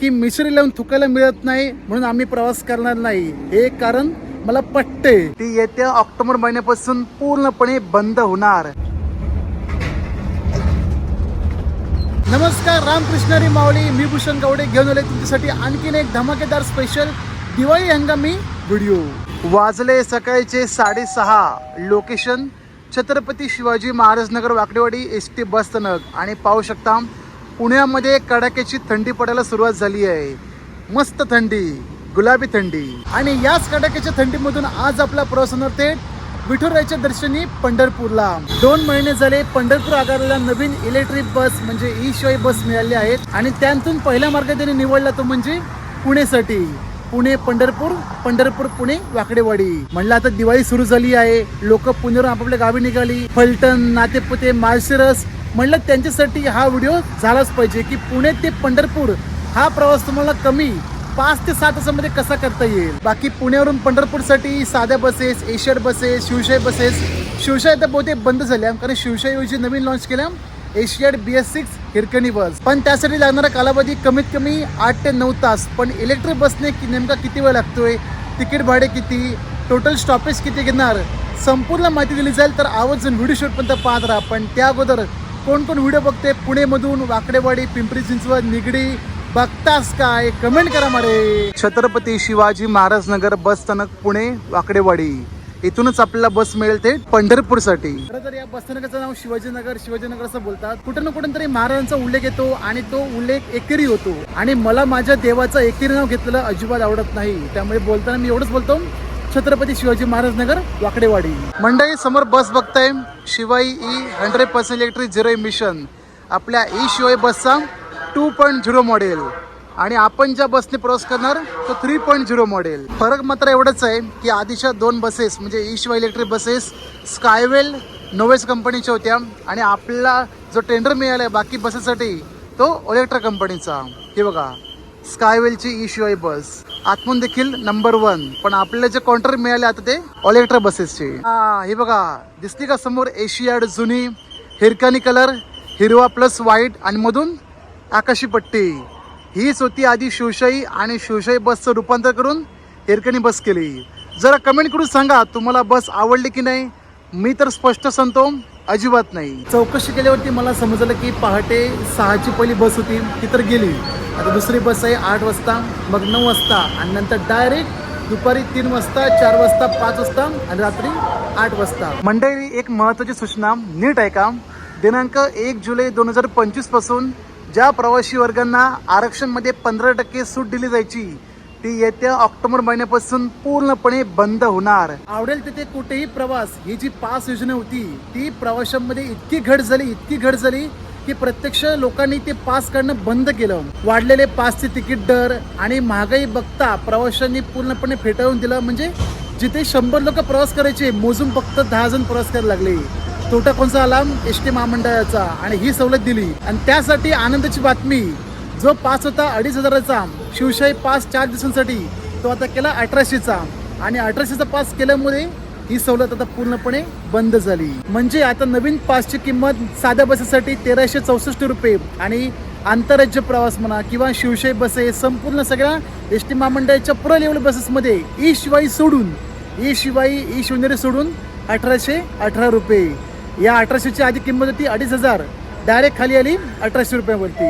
की मिसरी लावून थुकायला मिळत नाही म्हणून आम्ही प्रवास करणार नाही. हे कारण मला पटते ती येत्या ऑक्टोबर महिन्यापासून पूर्णपणे बंद होणार. नमस्कार रामकृष्णारी माऊली. मी भूषण गावडे घेऊन आले तुमच्यासाठी आणखीन एक धमाकेदार स्पेशल दिवाळी हंगामी व्हिडिओ वाजले सकाळचे साडेसहा. Location Chhatrapati Shivaji Maharaj Nagar Wakdewadi S T bus स्थानक. आणि पाहू शकता पुण्यामध्ये कडाक्याची थंडी पडायला सुरुवात झाली आहे. मस्त थंडी गुलाबी थंडी. आणि याच कडाक्याच्या थंडीमधून आज आपला प्रवास होणार थेट विठुरायच्या दर्शनी पंढरपूरला. दोन महिने झाले पंढरपूर आगाराला नवीन इलेक्ट्रिक बस म्हणजे ई शिवाय बस मिळाली आहेत. आणि त्यातून पहिला मार्ग त्यांनी निवडला तो म्हणजे पुणेसाठी. पुणे पंढरपूर पंढरपूर पुणे वाकडेवाडी. म्हणलं आता दिवाळी सुरू झाली आहे. लोक पुण्यावरून आपापल्या गावी निघाली. फलटण नातेपुते माळशिरस म्हणलं त्यांच्यासाठी हा व्हिडिओ झालाच पाहिजे की पुणे ते पंढरपूर हा प्रवास तुम्हाला कमी पाच ते सात तासामध्ये कसा करता येईल? बाकी पुण्यावरून पंढरपूरसाठी साध्या buses Asiad buses Shivshahi buses Shivshahi तर बहुतेक बंद झाल्या कारण शिवशाहीऐवजी नवीन लॉन्च केल्या Asiad B S six Hirkani bus पण त्यासाठी लागणारा कालावधी कमीत कमी आठ ते नऊ तास. पण इलेक्ट्रिक बसने कि- नेमका किती वेळ लागतोय? तिकीट भाडे किती? टोटल स्टॉपेज किती घेणार? संपूर्ण माहिती दिली जाईल तर आवर्जून व्हिडिओ शूटपर्यंत पाहत राहा. पण त्या अगोदर कोण कोण व्हिडिओ बघते पुणेमधून वाकडेवाडी पिंपरी चिंचवड निगडी बघतास काय? कमेंट करा मारे. छत्रपती शिवाजी महाराज नगर बस स्थानक पुणे वाकडेवाडी. इथूनच आपल्याला बस मिळेल ते पंढरपूरसाठी. खरं तर या बस स्थानकाचं नाव शिवाजीनगर शिवाजीनगर असं बोलतात. कुठं ना कुठे तरी महाराजांचा उल्लेख येतो आणि तो उल्लेख एकेरी होतो. आणि मला माझ्या देवाचं एकेरी नाव घेतलेलं अजिबात आवडत नाही. त्यामुळे बोलताना मी एवढंच बोलतो. छत्रपती शिवाजी महाराज नगर वाकडेवाडी. मंडळी समोर बस बघताय. Shivai E hundred percent electric zero mission आपल्या ई शिवाई बसचा टू पॉईंट झिरो मॉडेल आणि आपण ज्या बसने प्रवास करणार तो थ्री पॉईंट झिरो मॉडेल फरक मात्र एवढंच आहे की आधीच्या दोन बसेस म्हणजे ई शिवाय इलेक्ट्रिक बसेस स्कायवेल नोवेस कंपनीच्या होत्या. आणि आपला जो टेंडर मिळाला आहे बाकी बसेससाठी तो ओलेक्ट्रा कंपनीचा हे बघा. स्कायवेलची ई शिवाय बस. आतमून देखील नंबर वन पण आपल्याला जे कॉन्ट्रॅक्ट मिळाले आता ते ऑलेक्ट्रा बसेसचे हा हे बघा. दिसली का समोर एशियाड जुनी हिरकानी कलर हिरवा प्लस व्हाईट आणि मधून आकाशी पट्टी. हीच होती आधी शिवशाही आणि शिवशाही बसचं रूपांतर करून हिरकणी बस केली. जरा कमेंट करून सांगा तुम्हाला बस आवडली की नाही? मी तर स्पष्ट सांगतो अजिबात नाही. चौकशी केल्यावरती मला समजलं की पहाटे सहाची पहिली बस होती ती तर गेली. आता दुसरी बस आहे आठ वाजता मग नऊ वाजता आणि नंतर डायरेक्ट दुपारी तीन वाजता चार वाजता पाच वाजता आणि रात्री आठ वाजता. मंडळी एक महत्त्वाची सूचना नीट आहे का? दिनांक एक जुलै दोन हजार पंचवीसपासून ज्या प्रवासी वर्गांना आरक्षणमध्ये पंधरा टक्के सूट दिली जायची ती येत्या ऑक्टोबर महिन्यापासून पूर्णपणे बंद होणार. आवडेल तिथे कुठेही प्रवास ही जी पास योजना होती ती प्रवाशांमध्ये इतकी घट झाली इतकी घट झाली की प्रत्यक्ष लोकांनी ते पास काढणं बंद केलं. वाढलेले पासचे तिकीट दर आणि महागाई बघता प्रवाशांनी पूर्णपणे फेटाळून दिलं. म्हणजे जिथे शंभर लोक प्रवास करायचे मोजून फक्त दहा जण प्रवास करायला लागले. तोटा कोणचा आला? एस टी महामंडळाचा. आणि ही सवलत दिली. आणि त्यासाठी आनंदाची बातमी जो पास होता अडीच हजाराचा शिवशाही पास चार दिवसांसाठी तो आता केला अठराशेचा. आणि अठराशेचा पास केल्यामुळे ही सवलत आता पूर्णपणे बंद झाली. म्हणजे आता नवीन पासची किंमत साध्या बसेसाठी तेराशे चौसष्ट रुपये आणि आंतरराज्य प्रवास म्हणा किंवा शिवशाही बसेस संपूर्ण सगळ्या एस टी महामंडळाच्या प्र लेवल बसेसमध्ये ई शिवाई सोडून ई शिवाई ई शून्य सोडून अठराशे अठरा रुपये. या अठराशेची आधी किंमत होती अडीच हजार. डायरेक्ट खाली आली अठराशे रुपयावरती.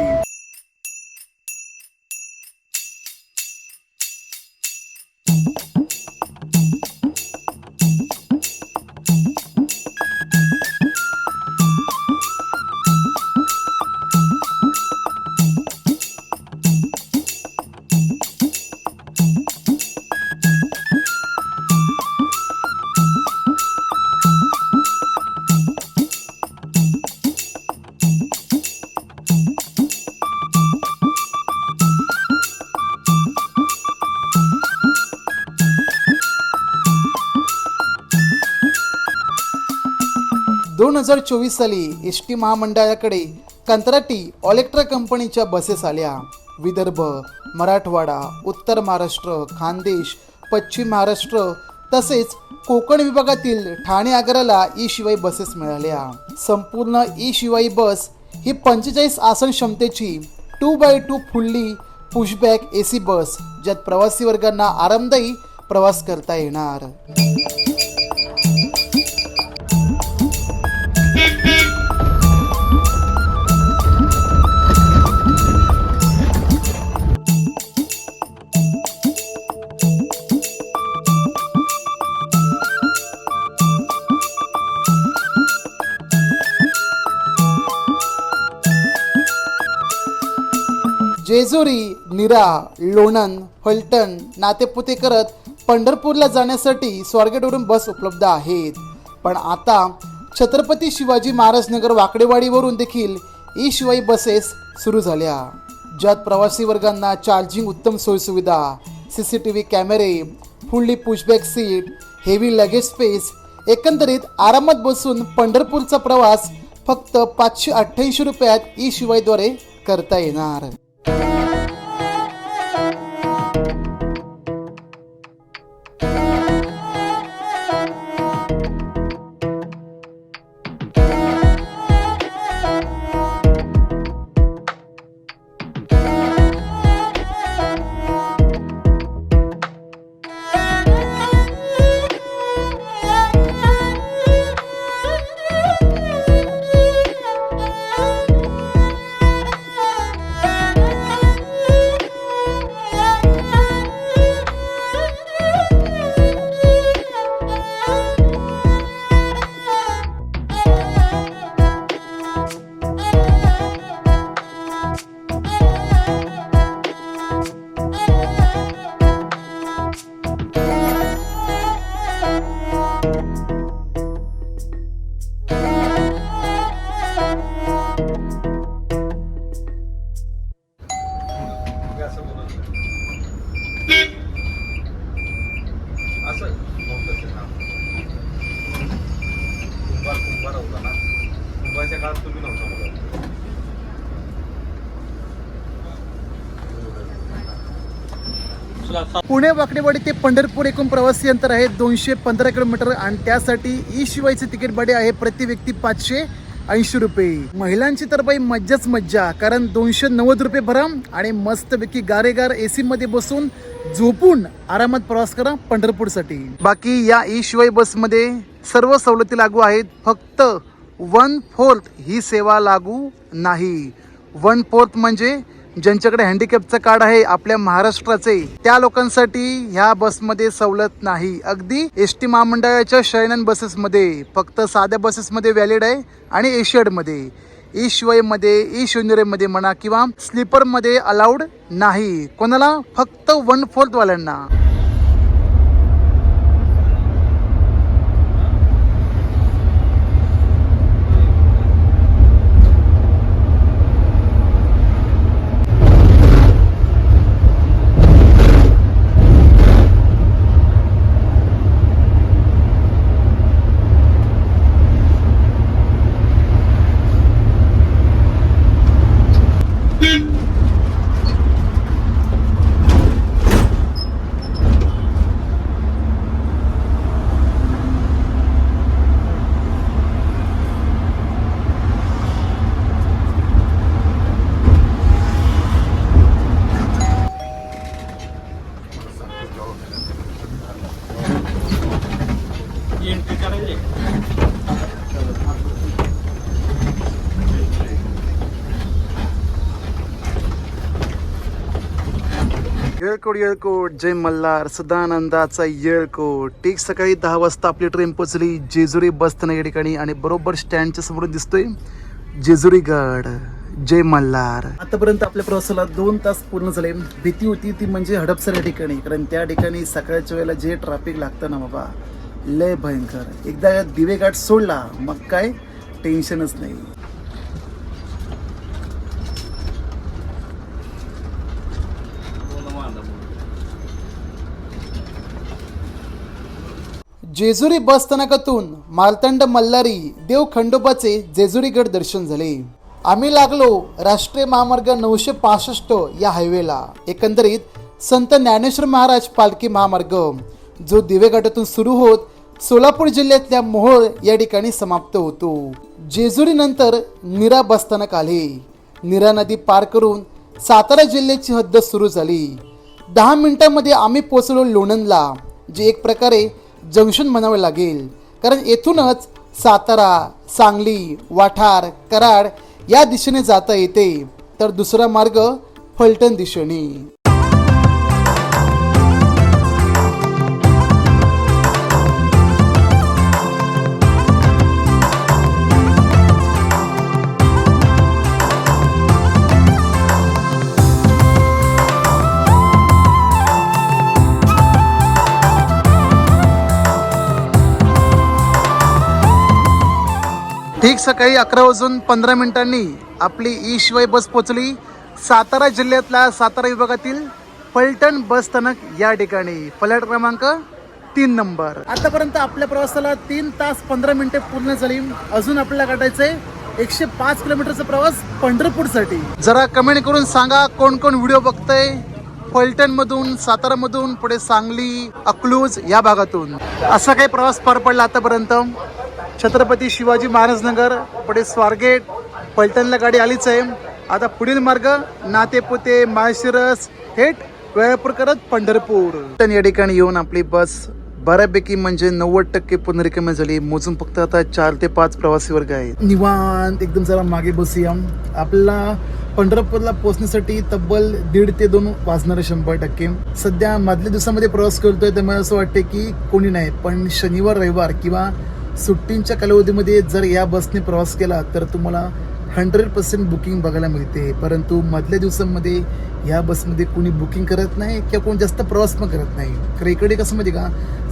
दोन हजार चोवीस साली एस टी महामंडळाकडे कंत्राटी ऑलेक्ट्रा कंपनीच्या बसेस आल्या. विदर्भ मराठवाडा उत्तर महाराष्ट्र खानदेश पश्चिम महाराष्ट्र तसेच कोकण विभागातील ठाणे आगाराला ई शिवाई बसेस मिळाल्या. संपूर्ण ई शिवाई बस ही पंचेचाळीस आसन क्षमतेची two by two fully pushback A C bus ज्यात प्रवासी वर्गांना आरामदायी प्रवास करता येणार. जेजुरी निरा लोणंद फलटण नातेपुते करत पंढरपूरला जाण्यासाठी स्वारगेटवरून बस उपलब्ध आहेत. पण आता छत्रपती शिवाजी महाराज नगर वाकडेवाडीवरून देखील ई शिवाई बसेस सुरू झाल्या. ज्यात प्रवासी वर्गांना चार्जिंग उत्तम सोयीसुविधा सी सी टी व्ही कॅमेरे fully pushback seat heavy luggage space एकंदरीत आरामात बसून पंढरपूरचा प्रवास फक्त पाचशे अठ्ठ्याऐंशी रुपयात ई शिवायद्वारे करता येणार. पुणे वाकडेवाडी ते पंढरपूर एकूण प्रवासी अंतर आहे दोनशे पंधरा किलोमीटर आणि त्यासाठी ई शिवायचे तिकीट भाडे आहे प्रति व्यक्ती पाचशे ऐंशी रुपये. महिलांची तर बाई मज्जाच मज्जा कारण दोनशे नव्वद रुपये भरा आणि मस्तपैकी गारेगार ए सी मध्ये बसून झोपून आरामात प्रवास करा पंढरपूरसाठी. बाकी या ई शिवाय बसमध्ये सर्व सवलती लागू आहेत फक्त वन फोर्थ ही सेवा लागू नाही. वन फोर्थ म्हणजे ज्यांच्याकडे हँडिकॅपचं कार्ड आहे आपल्या महाराष्ट्राचे त्या लोकांसाठी ह्या बसमध्ये सवलत नाही. अगदी एस टी महामंडळाच्या शयनन बसेसमध्ये फक्त साध्या बसेसमध्ये व्हॅलिड आहे आणि एशियडमध्ये ई e शिवायमध्ये ई e शून्यरेमध्ये म्हणा किंवा स्लीपरमध्ये अलाउड नाही. कोणाला? फक्त वन फोर्थवाल्यांना येळकोट येळकोट जय मल्हार सदानंदाचा येळकोट ठीक सकाळी दहा वाजता आपली ट्रेन पोचली जेजुरी बसताना या ठिकाणी आणि बरोबर स्टँडच्या समोरून दिसतोय जेजुरी गड. जय मल्हार. आतापर्यंत आपल्या प्रवासाला दोन तास पूर्ण झाले. भीती होती ती म्हणजे हडपसर या ठिकाणी कारण त्या ठिकाणी सकाळच्या वेळेला जे ट्रॅफिक लागतं ना बाबा लय भयंकर. एकदा दिवे घाट सोडला मग काय? टेन्शनच नाही. जेजुरी बसस्थानकातून मार्तंड मालतंड मल्हारी देव खंडोबाचे जेजुरीगड दर्शन झाले. आम्ही लागलो राष्ट्रीय महामार्ग नऊशे पासष्ट या हायवेला. एकंदरीत संत ज्ञानेश्वर महाराज पालखी महामार्ग जो दिवेघाटातून सुरू होत सोलापूर जिल्ह्यातल्या मोहोळ या ठिकाणी समाप्त होतो. जेजुरी नंतर निरा बसस्थानक आले. निरा नदी पार करून सातारा जिल्ह्याची हद्द सुरू झाली. दहा मिनिटांमध्ये आम्ही पोचलो लोणंदला जे एक प्रकारे जंक्शन म्हणावे लागेल. कारण येथूनच सातारा सांगली वाठार कराड या दिशेने जाता येते. तर दुसरा मार्ग फलटण दिशेने. ठीक सकाळी अकरा वाजून पंधरा मिनिटांनी आपली ई शिवाय बस पोचली सातारा जिल्ह्यातल्या सातारा विभागातील पलटण बस स्थानक या ठिकाणी. फलाट क्रमांक तीन नंबर. आतापर्यंत आपल्या प्रवासाला तीन तास पंधरा मिनिटे पूर्ण झाली. अजून आपल्याला काढायचंय एकशे पाच किलोमीटरचा प्रवास पंढरपूरसाठी. जरा कमेंट करून सांगा कोण कोण व्हिडिओ बघतय फलटण मधून सातारा मधून पुढे सांगली अकलूज या भागातून. असा काही प्रवास पार पडला आतापर्यंत. छत्रपती शिवाजी महाराज नगर पुढे स्वारगेट पलटणला गाडी आलीच आहे. आता पुढील मार्ग नातेपुते माळशिरस थेट वेळापूर करत पंढरपूर. या ठिकाणी येऊन आपली बस बऱ्यापैकी म्हणजे नव्वद टक्के पूर्ण झाली. मोजून फक्त आता चार ते पाच प्रवासी वर्ग आहेत. निवांत एकदम जरा मागे बसूया. आपल्याला पंढरपूरला पोहोचण्यासाठी तब्बल दीड ते दोन वाजणार शंभर टक्के. सध्या मधल्या दिवसामध्ये प्रवास करतोय त्यामुळे असं वाटते की कोणी नाही पण शनिवार रविवार किंवा सुट्टींच्या कालावधीमध्ये जर या बसने प्रवास केला तर तुम्हाला हंड्रेड पर्सेंट बुकिंग बघायला मिळते. परंतु मधल्या दिवसांमध्ये या बसमध्ये कोणी बुकिंग करत नाही किंवा कोण जास्त प्रवास पण करत नाही. तर इकडे कसं माहिती का?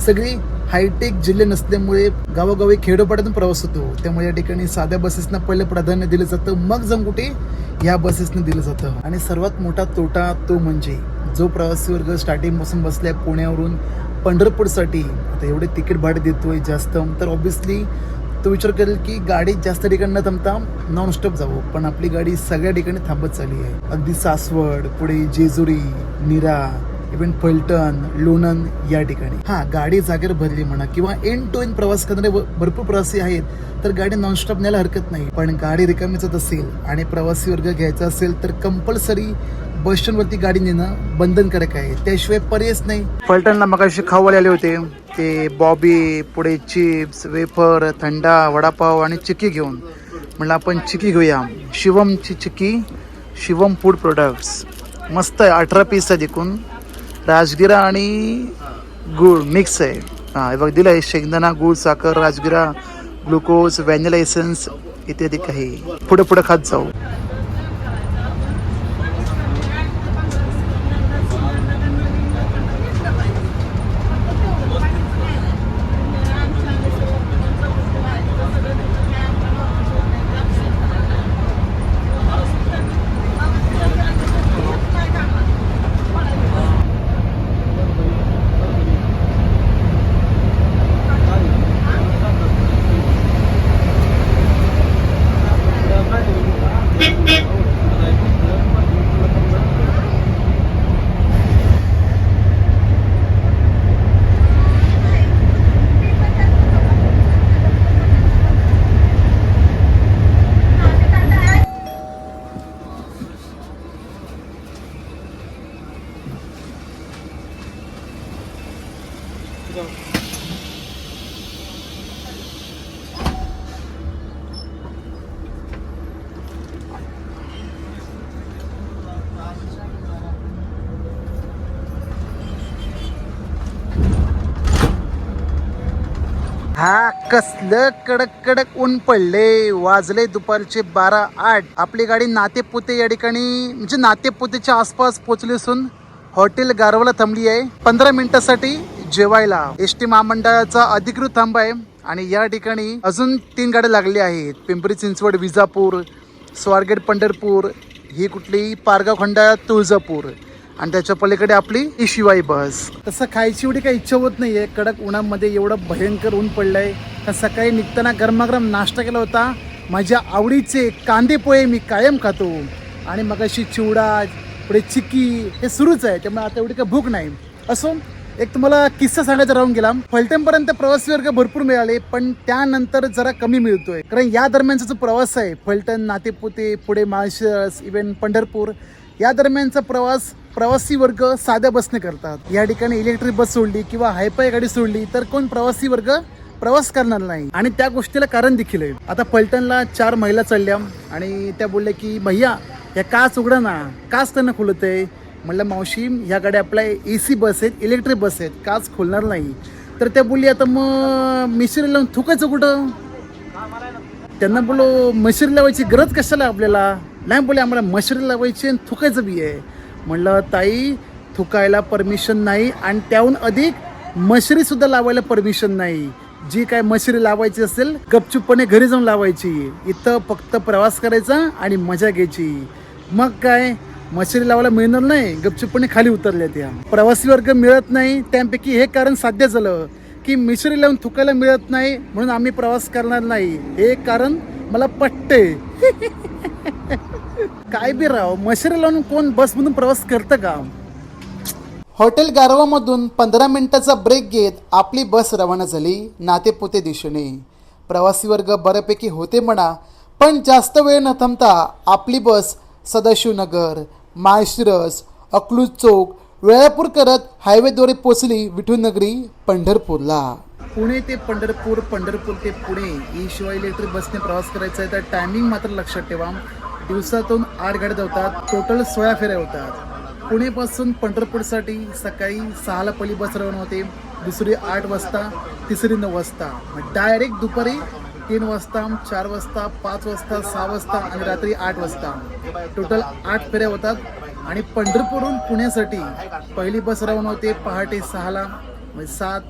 सगळी हायटेक जिल्हे नसल्यामुळे गावोगावी खेडोपाड्यातून प्रवास होतो. त्यामुळे या ठिकाणी साध्या बसेसना पहिलं प्राधान्य दिलं जातं मग जम कुठे या बसेसने दिलं जातं. आणि सर्वात मोठा तोटा तो म्हणजे जो प्रवासी वर्ग स्टार्टिंगपासून बसल्या पुण्यावरून पंढरपूरसाठी. आता एवढे तिकीट भाडे देतोय जास्त. तर ऑब्विसली तो विचार करेल की गाडी जास्त ठिकाणी न थांबता नॉनस्टॉप जावं. पण आपली गाडी सगळ्या ठिकाणी थांबत चालली आहे. अगदी सासवड पुढे जेजुरी निरा इव्हन फलटण लोणंद या ठिकाणी. हा गाडी जागेवर भरली म्हणा किंवा एन टू एन प्रवास करणारे भरपूर प्रवासी आहेत तर गाडी नॉनस्टॉप न्यायला हरकत नाही. पण गाडी रिकामीच असेल आणि प्रवासी वर्ग घ्यायचा असेल तर कंपल्सरी बस स्टँडवरती गाडी नेणं बंधनकारक आहे. त्याशिवाय पर्यायच नाही. फलटणला मगाशी खाऊवाले आले होते. ते बॉबी पुढे चिप्स वेफर थंडा वडापाव आणि चिक्की घेऊन. म्हणलं आपण चिकी घेऊया. शिवमची चिकी शिवम फूड प्रोडक्ट्स मस्त आहे अठरा पीस आहे एकूण. राजगिरा आणि गूळ मिक्स आहे. हां हे बघ दिलं आहे शेंगदाणा गूळ साखर राजगिरा ग्लुकोज व्हॅनिला एसन्स इत्यादी काही. पुढे पुढे खात जाऊ. हा कसलं कडक कडक ऊन पडले. वाजले दुपारचे बारा आठ. आपली गाडी नातेपुते या ठिकाणी म्हणजे नातेपुतेच्या आसपास पोचली असून हॉटेल गारवाला थांबली आहे. पंधरा मिनिटासाठी जेवायला. एस टी महामंडळाचा अधिकृत थांबा आहे आणि या ठिकाणी अजून तीन गाड्या लागल्या आहेत. पिंपरी चिंचवड विजापूर स्वारगेट पंढरपूर ही कुठली पारगाव खंडा तुळजापूर. आणि त्याच्या पलीकडे आपली ही शिवाई बस. तसं खायची एवढी काही इच्छा होत नाहीये. कडक उन्हामध्ये एवढं भयंकर ऊन पडलंय. तर सकाळी निघताना गरमागरम नाश्ता केला होता. माझ्या आवडीचे कांदे पोहे मी कायम खातो. आणि मग अशी चिवडा पुढे चिक्की हे सुरूच आहे. त्यामुळे आता एवढी काही भूक नाही. असो एक तुम्हाला किस्सा सांगायचा राहून गेला. फलटणपर्यंत प्रवासी वर्ग भरपूर मिळाले पण त्यानंतर जरा कमी मिळतोय. कारण या दरम्यानचा जो प्रवास आहे फलटण नातेपुते पुढे माळशिरस इव्हन पंढरपूर या दरम्यानचा प्रवास प्रवासी वर्ग साध्या बसने करतात. या ठिकाणी इलेक्ट्रिक बस सोडली किंवा हायपाय गाडी सोडली तर कोण प्रवासी वर्ग प्रवास करणार नाही. आणि त्या गोष्टीला कारण देखील आहे. आता फलटणला चार महिला चढल्या आणि त्या बोलल्या की भैया या काच उघडा ना. काच त्यांना खुलत आहे म्हणलं मावशी ह्याकडे आपल्या ए सी बस आहेत इलेक्ट्रिक बस आहेत काच खोलणार नाही. तर त्या बोलली आता मग मिश्री लावून थुकायचं कुठं? त्यांना बोलो मशिरी लावायची गरज कशाला आपल्याला? नाही बोले आम्हाला मशिरी लावायची आणि थुकायचं बी आहे. म्हणलं ताई थुकायला परमिशन नाही आणि त्याहून अधिक मशिरीसुद्धा लावायला परमिशन नाही. जी काय मशिरी लावायची असेल गपचूपपणे घरी जाऊन लावायची. इथं फक्त प्रवास करायचा आणि मजा घ्यायची. मग काय? मशिरी लावायला मिळणार नाही. गपचूपपणे खाली उतरल्या त्या प्रवासी वर्ग मिळत नाही त्यापैकी हे कारण साध्य झालं की मिश्री लावून थुकायला मिळत नाही म्हणून आम्ही प्रवास करणार नाही. हे कारण मला पटते काय बी राव मशिरी लावून कोण बसमधून प्रवास करतं का? हॉटेल गारवामधून पंधरा मिनिटाचा ब्रेक घेत आपली बस रवाना झाली नातेपुते दिशेने. प्रवासी वर्ग बऱ्यापैकी होते म्हणा पण जास्त वेळ न थांबता आपली बस सदाशिवनगर माळशिरस अकलूज चौक वेळापूर करत हायवेद्वारे पोचली विठूनगरी पंढरपूरला. पुणे ते पंढरपूर पंढरपूर ते पुणे ही शिवाय इलेक्ट्रिक बसने प्रवास करायचा आहे तर टायमिंग मात्र लक्षात ठेवा. दिवसातून आठ गाड्या धावतात टोटल सोळा फेऱ्या होतात. पुणेपासून पंढरपूरसाठी सकाळी सहाला पहिली बस रवाना होते दुसरी आठ वाजता तिसरी नऊ वाजता. डायरेक्ट दुपारी तीन वाजता चार वाजता पाच वाजता सहा वाजता आणि रात्री आठ वाजता. टोटल आठ फेऱ्या होतात. आणि पंढरपूरहून पुण्यासाठी पहिली बस रवाना होते पहाटे सहाला म्हणजे सात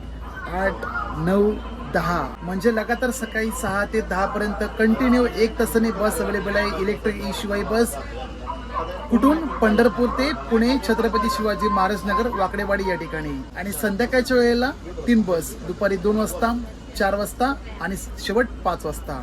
आठ नऊ दहा. म्हणजे लगातार सकाळी सहा ते दहा पर्यंत कंटिन्यू एक तासाने बस अवेलेबल आहे. Electric E e Shivai bus. कुठून? पंढरपूर ते पुणे छत्रपती शिवाजी महाराज नगर वाकडेवाडी या ठिकाणी. आणि संध्याकाळच्या वेळेला तीन बस. दुपारी दोन वाजता चार वाजता आणि शेवट पाच वाजता.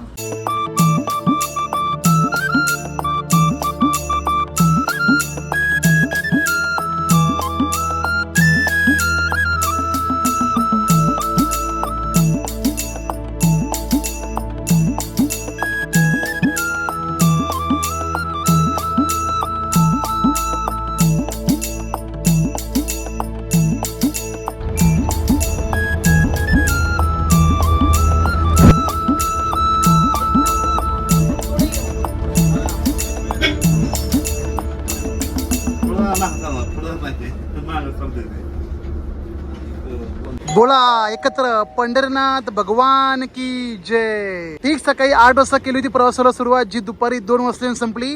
बोला एकत्र पंढरनाथ भगवान की जय. ठीक सकाळी आठ वाजता केली होती प्रवासाला सुरुवात जी दुपारी दोन वाजता संपली.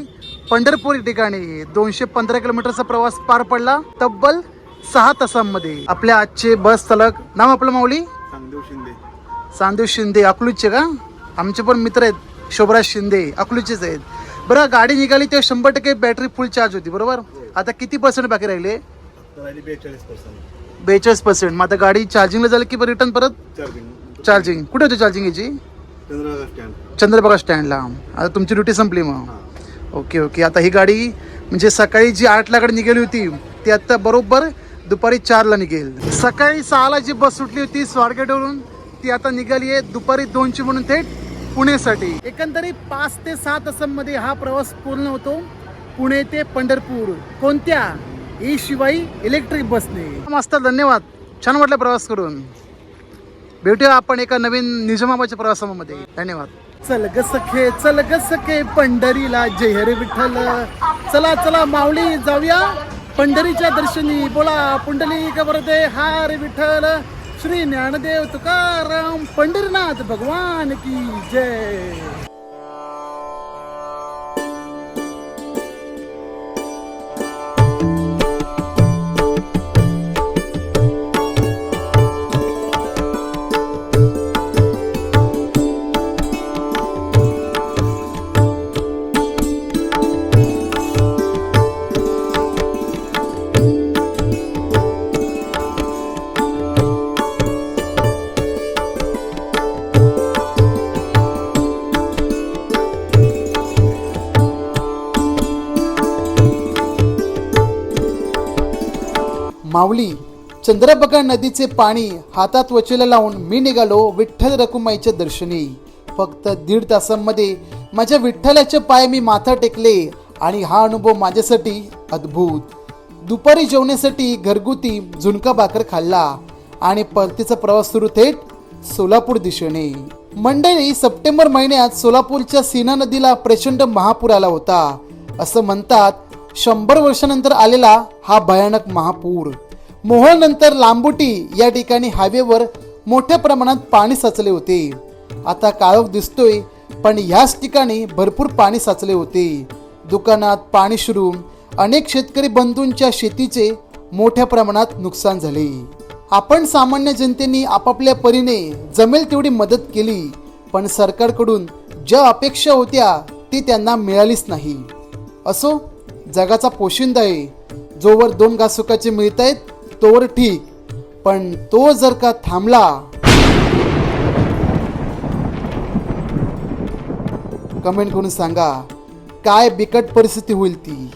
पंढरपूर ठिकाणी दोनशे पंधरा किलोमीटरचा प्रवास पार पडला. तब्बल सहा तासांमध्ये. आपल्या आजचे बस चालक नाव आपलं माऊली? चांगदेव शिंदे. सांदेव शिंदे अकलूजचे का? आमचे पण मित्र आहेत शोभराज शिंदे अकलूजचेच आहेत. बरं गाडी निघाली तेव्हा शंभर टक्के बॅटरी फुल चार्ज होती बरोबर? आता किती पर्सेंट बाकी राहिले? बेचाळीस पर्सेंट बेचाळीस पर्सेंट मग आता गाडी चार्जिंगला झाली की रिटर्न परत? चार्जिंग चार्जिंग कुठे होती चार्जिंग याची? चंद्रभागा स्टँड चंद्रभागा स्टँडला आता तुमची ड्युटी संपली मग. ओके ओके आता ही गाडी म्हणजे सकाळी जी आठला गाडी निघाली होती ती आता बरोबर दुपारी चारला निघेल. सकाळी सहाला जी बस सुटली होती स्वारगेटवरून ती आता निघाली आहे दुपारी दोनची म्हणून थेट पुणेसाठी एकंदरीत पाच ते सहा तासांमध्ये हा प्रवास पूर्ण होतो. पुणे ते पंढरपूर. कोणत्या? ई शिवाई इलेक्ट्रिक बसने मस्त धन्यवाद. छान वाटलं प्रवास करून. भेटूया आपण एका नवीन निजामाबाच्या प्रवासामध्ये. धन्यवाद. चल ग सखे चल ग सखे पंढरीला जयहर विठ्ठल. चला चला माऊली जाऊया. पंढरीच्या दर्शनी. बोला पुंडली कबरदे हार विठ्ठल. श्री ज्ञानदेव तुकाराम पंढरीनाथ भगवान की जय. माऊली चंद्रभागा नदीचे पाणी हातात वचेला लावून मी निघालो विठ्ठल रकुमाईच्या दर्शनी. फक्त दीड तासांमध्ये माझ्या विठ्ठलाचे पाय मी माथा टेकले आणि हा अनुभव माझ्यासाठी अद्भुत. दुपारी जेवण्यासाठी घरगुती झुणका भाकर खाल्ला आणि परतीचा प्रवास सुरू थेट सोलापूर दिशेने. मंडळी सप्टेंबर महिन्यात सोलापूरच्या सीना नदीला प्रचंड महापूर आला होता. असं म्हणतात शंभर वर्षानंतर आलेला हा भयानक महापूर. मोहोळ नंतर लांबुटी या ठिकाणी हायवेवर मोठ्या प्रमाणात पाणी साचले होते. आता काळोख दिसतोय पण ह्याच ठिकाणी भरपूर पाणी साचले होते. दुकानात पाणी शिरून अनेक शेतकरी बंधूंच्या शेतीचे मोठ्या प्रमाणात नुकसान झाले. आपण सामान्य जनतेने आपापल्या परीने जमेल तेवढी मदत केली पण सरकारकडून ज्या अपेक्षा होत्या ती त्यांना मिळालीच नाही. असो जगाचा पोशिंदा आहे. जोवर दोन घास सुखाचे मिळत आहेत तोवर ठीक पण तो जर का थांबला कमेंट करून सांगा काय बिकट परिस्थिती होईल ती.